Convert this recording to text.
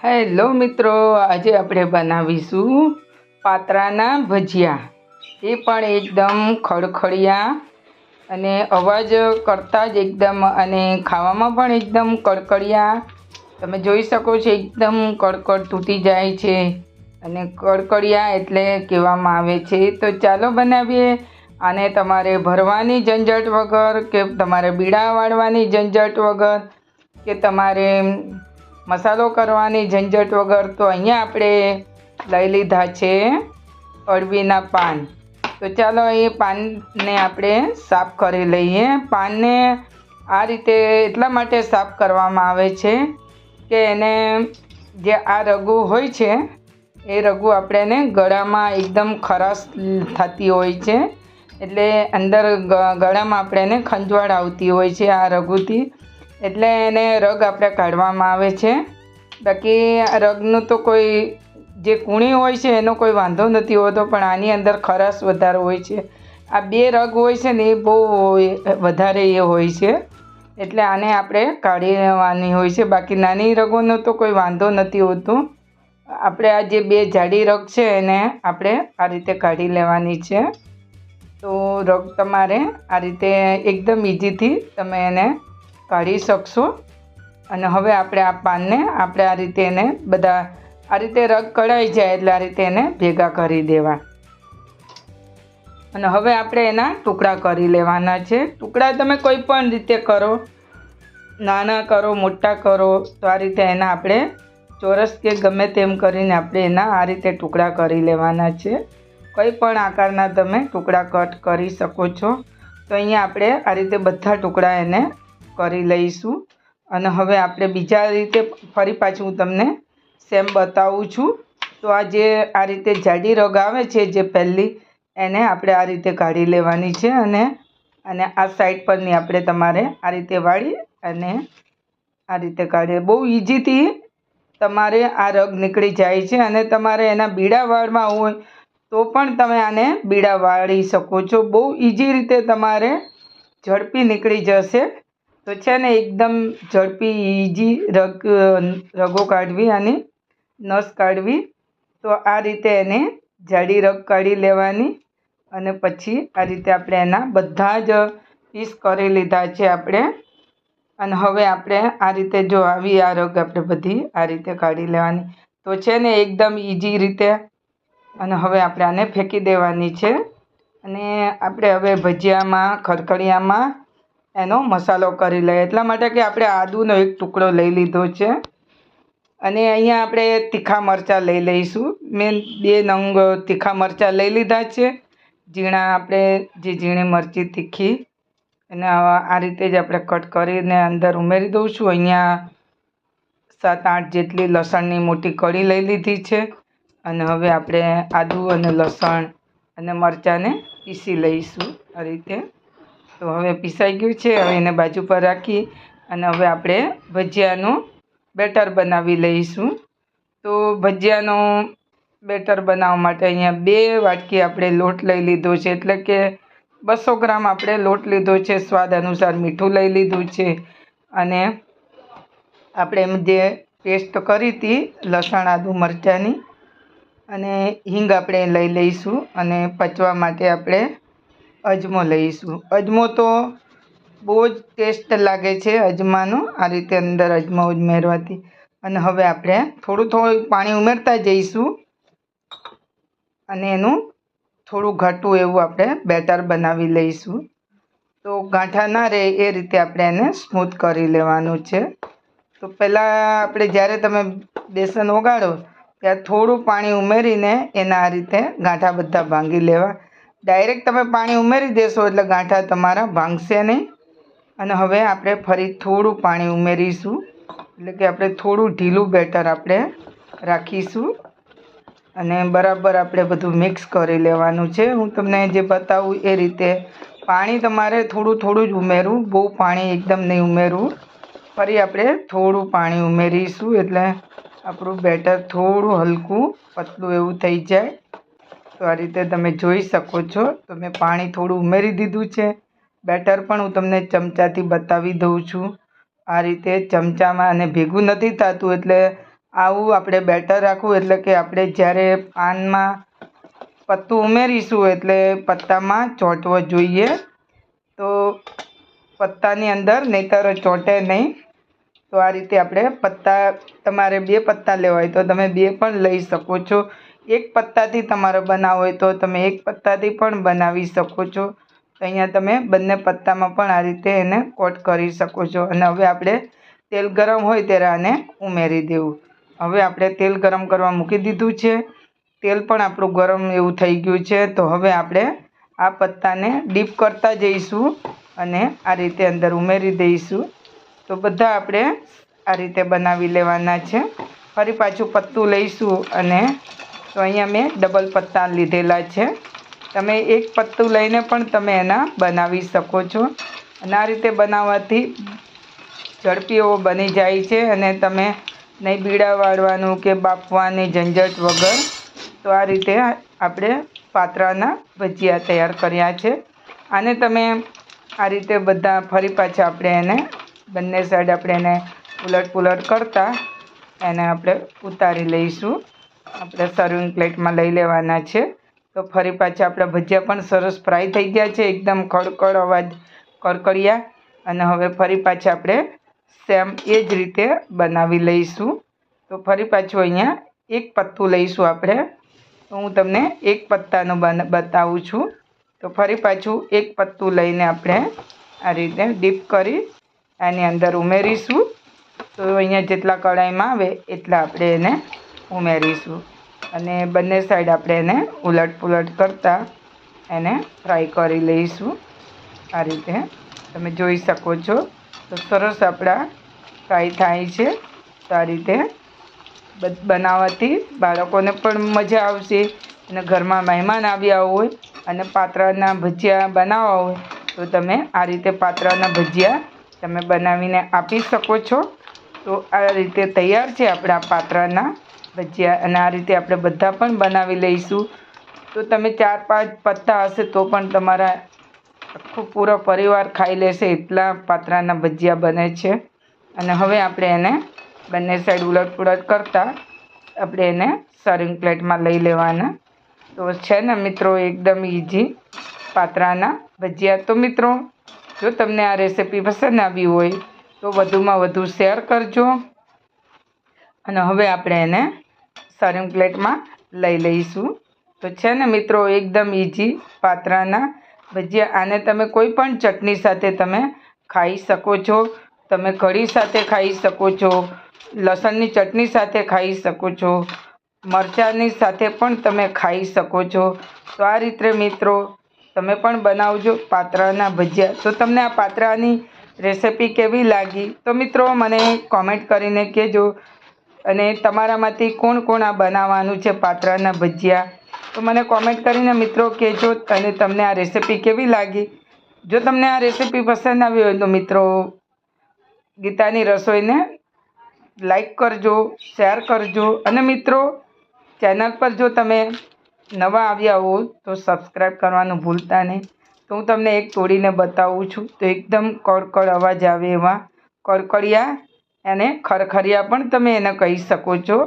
Hello મિત્રો, આજે આપણે બનાવીશું પાતરાના ભજીયા. એ પણ એકદમ ખડખડિયા અને અવાજ કરતાં જ એકદમ અને ખાવામાં પણ એકદમ કડકડિયા. તમે જોઈ શકો છો, એકદમ કડકડ તૂટી જાય છે અને કડકડિયા એટલે કહેવામાં આવે છે. તો ચાલો બનાવીએ. આને તમારે ભરવાની ઝંઝટ વગર કે તમારે બીડા વાળવાની ઝંઝટ વગર કે તમારે મસાલો કરવાની ઝંઝટ વગર તો અહીંયા આપણે લઈ લીધા છે અળવીના પાન. તો ચાલો એ પાનને આપણે સાફ કરી લઈએ. પાનને આ રીતે એટલા માટે સાફ કરવામાં આવે છે કે એને જે આ રગુ હોય છે, એ રગુ આપણે એને ગળામાં એકદમ ખરાશ થતી હોય છે. એટલે અંદર ગળામાં આપણે એને ખંજવાળ આવતી હોય છે આ રગુથી. એટલે એને રગ આપણે કાઢવામાં આવે છે. બાકી રગનું તો કોઈ જે કૂણી હોય છે એનો કોઈ વાંધો નથી હોતો, પણ આની અંદર ખરાશ વધારે હોય છે. આ બે રગ હોય છે ને એ બહુ વધારે એ હોય છે. એટલે આને આપણે કાઢી લેવાની હોય છે. બાકી નાની રગોનો તો કોઈ વાંધો નથી હોતો. આપણે આ જે બે જાડી રગ છે એને આપણે આ રીતે કાઢી લેવાની છે. તો રગ તમારે આ રીતે એકદમ ઇઝીથી તમે એને કાઢી શકશો. અને હવે આપણે આ પાનને, આપણે આ રીતે એને બધા, આ રીતે રગ કઢાઈ જાય એટલે આ રીતે એને ભેગા કરી દેવા. અને હવે આપણે એના ટુકડા કરી લેવાના છે. ટુકડા તમે કોઈ પણ રીતે કરો, નાના કરો, મોટા કરો, તો આ રીતે એના આપણે ચોરસ કે ગમે તેમ કરીને આપણે એના આ રીતે ટુકડા કરી લેવાના છે. કોઈ પણ આકારના તમે ટુકડા કટ કરી શકો છો. તો અહીંયા આપણે આ રીતે બધા ટુકડા એને કરી લઈશું. અને હવે આપણે બીજા રીતે ફરી પાછું હું તમને સેમ બતાવું છું. તો આ જે, આ રીતે જાડી રગ આવે છે જે પહેલી, એને આપણે આ રીતે કાઢી લેવાની છે અને અને આ સાઈડ પરની આપણે તમારે આ રીતે વાળી અને આ રીતે કાઢીએ. બહુ ઇઝીથી તમારે આ રગ નીકળી જાય છે અને તમારે એના બીડા વાળવા હોય તો પણ તમે આને બીડા વાળી શકો છો. બહુ ઇઝી રીતે તમારે ઝડપી નીકળી જશે. તો છે ને એકદમ ઝડપી ઇઝી રગ, રગો કાઢવી અને નસ કાઢવી. તો આ રીતે એને જાડી રગ કાઢી લેવાની અને પછી આ રીતે આપણે એના બધા જ પીસ કરી લીધા છે આપણે. અને હવે આપણે આ રીતે જો આવી આ રગ આપણે બધી આ રીતે કાઢી લેવાની. તો છે ને એકદમ ઇઝી રીતે. અને હવે આપણે આને ફેંકી દેવાની છે. અને આપણે હવે ભજીયામાં, ખરખડિયામાં એનો મસાલો કરી લઈએ. એટલા માટે કે આપણે આદુનો એક ટુકડો લઈ લીધો છે. અને અહીંયા આપણે તીખા મરચાં લઈ લઈશું. મેં બે નંગ તીખા મરચાં લઈ લીધા છે. ઝીણા આપણે જે ઝીણી મરચી તીખી એને આ રીતે જ આપણે કટ કરીને અંદર ઉમેરી દઉં છું. અહીંયા સાત આઠ જેટલી લસણની મોટી કળી લઈ લીધી છે. અને હવે આપણે આદુ અને લસણ અને મરચાંને પીસી લઈશું આ રીતે. તો હવે પીસાઈ ગયું છે, હવે એને બાજુ પર રાખી અને હવે આપણે ભજીયાનું બેટર બનાવી લઈશું. તો ભજીયાનું બેટર બનાવવા માટે અહીંયા બે વાટકી આપણે લોટ લઈ લીધો છે, એટલે કે બસો ગ્રામ આપણે લોટ લીધો છે, સ્વાદ અનુસાર મીઠું લઈ લીધું છે. અને આપણે એમ જે પેસ્ટ કરી હતી લસણ, આદુ, મરચાંની, અને હિંગ આપણે લઈ લઈશું અને પચવા માટે આપણે અજમો લઈશું. અજમો તો બહુ જ ટેસ્ટ લાગે છે અજમાનો. આ રીતે અંદર અજમો ઉમેરવાથી અને હવે આપણે થોડું થોડું પાણી ઉમેરતા જઈશું. અને એનું થોડું ઘાટું એવું આપણે બેટર બનાવી લઈશું. તો ગાંઠા ના રહે એ રીતે આપણે એને સ્મૂથ કરી લેવાનું છે. તો પહેલાં આપણે જ્યારે તમે બેસન ઓગાળો ત્યારે થોડું પાણી ઉમેરીને એના આ રીતે ગાંઠા બધા ભાંગી લેવા. ડાયરેક્ટ તમે પાણી ઉમેરી દેશો એટલે ગાંઠા તમારા ભાંગશે નહીં. અને હવે આપણે ફરી થોડું પાણી ઉમેરીશું. એટલે કે આપણે થોડું ઢીલું બેટર આપણે રાખીશું. અને બરાબર આપણે બધું મિક્સ કરી લેવાનું છે. હું તમને જે બતાવું એ રીતે પાણી તમારે થોડું થોડું જ ઉમેરવું. બહુ પાણી એકદમ નહીં ઉમેરવું. ફરી આપણે થોડું પાણી ઉમેરીશું એટલે આપણું બેટર થોડું હલકું, પતલું એવું થઈ જાય. તો આ રીતે તમે જોઈ શકો છો. તો મેં પાણી થોડું ઉમેરી દીધું છે. બેટર પણ હું તમને ચમચાથી બતાવી દઉં છું. આ રીતે ચમચામાં અને ભેગું નથી થતું એટલે આવું આપણે બેટર રાખવું એટલે કે આપણે જ્યારે પાનમાં પત્તું ઉમેરીશું એટલે પત્તામાં ચોંટવો જોઈએ. તો પત્તાની અંદર નહીંતર ચોંટે નહીં. તો આ રીતે આપણે પત્તા, તમારે બે પત્તા લેવા હોય તો તમે બે પણ લઈ શકો છો. એક પત્તાથી તમારે બનાવવો હોય તો તમે એક પત્તાથી પણ બનાવી શકો છો. અહીંયા તમે બંને પત્તામાં પણ આ રીતે એને કોટ કરી શકો છો. અને હવે આપણે તેલ ગરમ હોય ત્યારે આને ઉમેરી દેવું. હવે આપણે તેલ ગરમ કરવા મૂકી દીધું છે. તેલ પણ આપણું ગરમ એવું થઈ ગયું છે. તો હવે આપણે આ પત્તાને ડીપ કરતા જઈશું અને આ રીતે અંદર ઉમેરી દઈશું. તો બધા આપણે આ રીતે બનાવી લેવાના છે. ફરી પાછું પત્તું લઈશું અને તો અહીંયા મેં ડબલ પત્તા લીધેલા છે. તમે એક પત્તું લઈને પણ તમે એના બનાવી શકો છો. અને આ રીતે બનાવવાથી ઝડપી એવો બની જાય છે અને તમે નહીં બીડા વાળવાનું કે બાફવાની ઝંઝટ વગર તો આ રીતે આપણે પાત્રાના ભજીયા તૈયાર કર્યા છે. આને તમે આ રીતે બધા ફરી પાછા આપણે એને બંને સાઈડ આપણે એને ઉલટ પુલટ કરતા એને આપણે ઉતારી લઈશું. આપણે સર્વિંગ પ્લેટમાં લઈ લેવાના છે. તો ફરી પાછા આપણા ભજીયા પણ સરસ ફ્રાય થઈ ગયા છે. એકદમ ખડખડ અવાજ કરકડિયા અને હવે ફરી પાછા આપણે સેમ એ જ રીતે બનાવી લઈશું. તો ફરી પાછું અહીંયા એક પત્તું લઈશું આપણે. તો હું તમને એક પત્તાનું બન, બતાવું છું. તો ફરી પાછું એક પત્તું લઈને આપણે આ રીતે ડીપ કરી એની અંદર ઉમેરીશું. તો અહીંયા જેટલા કઢાઈમાં આવે એટલા આપણે એને ઉમેરીશું અને બંને સાઈડ આપણે એને ઉલટ પુલટ કરતાં એને ફ્રાય કરી લઈશું. આ રીતે તમે જોઈ શકો છો. તો સરસ આપણા ફ્રાય થાય છે. તો આ રીતે બનાવવાથી બાળકોને પણ મજા આવશે અને ઘરમાં મહેમાન આવ્યા હોય અને પાત્રાના ભજીયા બનાવવા હોય, તો તમે આ રીતે પાત્રાના ભજીયા તમે બનાવીને આપી શકો છો. તો આ રીતે તૈયાર છે આપણા પાત્રાના ભજીયા અને આ રીતે આપણે બધા પણ બનાવી લઈશું. તો તમે ચાર પાંચ પત્તા હશે તો પણ તમારા આખો પૂરો પરિવાર ખાઈ લેશે એટલા પાત્રાના ભજીયા બને છે. અને હવે આપણે એને બંને સાઈડ ઉલટ પુલટ કરતાં આપણે એને સર્વિંગ પ્લેટમાં લઈ લેવાના. તો છે ને મિત્રો એકદમ ઇઝી પાત્રાના ભજીયા. તો મિત્રો, જો તમને આ રેસીપી પસંદ આવી હોય તો વધુમાં વધુ શેર કરજો. અને હવે આપણે એને સર્વિંગ પ્લેટમાં લઈ લઈશું. તો છે ને મિત્રો, એકદમ ઇઝી પાત્રાના ભજીયા. આને તમે કોઈ પણ ચટણી સાથે તમે ખાઈ શકો છો. તમે કઢી સાથે ખાઈ શકો છો, લસણની ચટણી સાથે ખાઈ શકો છો, મરચાંની સાથે પણ તમે ખાઈ શકો છો. તો આ રીતે મિત્રો, તમે પણ બનાવજો પાત્રાના ભજીયા. તો તમને આ પાત્રાની રેસિપી કેવી લાગી? તો મિત્રો, મને કોમેન્ટ કરીને કહેજો. અને તમારામાંથી કોણ કોણ આ બનાવવાનું છે પાત્રાના ભજીયા? તો મને કોમેન્ટ કરીને મિત્રો કહેજો અને તમને આ રેસિપી કેવી લાગી? જો તમને આ રેસીપી પસંદ આવી હોય તો મિત્રો ગીતાની રસોઈને લાઈક કરજો શેર કરજો અને મિત્રો ચેનલ પર જો તમે નવા આવ્યા હો તો સબસ્ક્રાઈબ કરવાનું ભૂલતા નહીં. તો હું તમને એક તોડીને બતાવું છું. તો એકદમ કડકડ અવાજ આવે એવા કડકડિયા અને ખરખરિયા પણ તમે એને કહી શકો છો.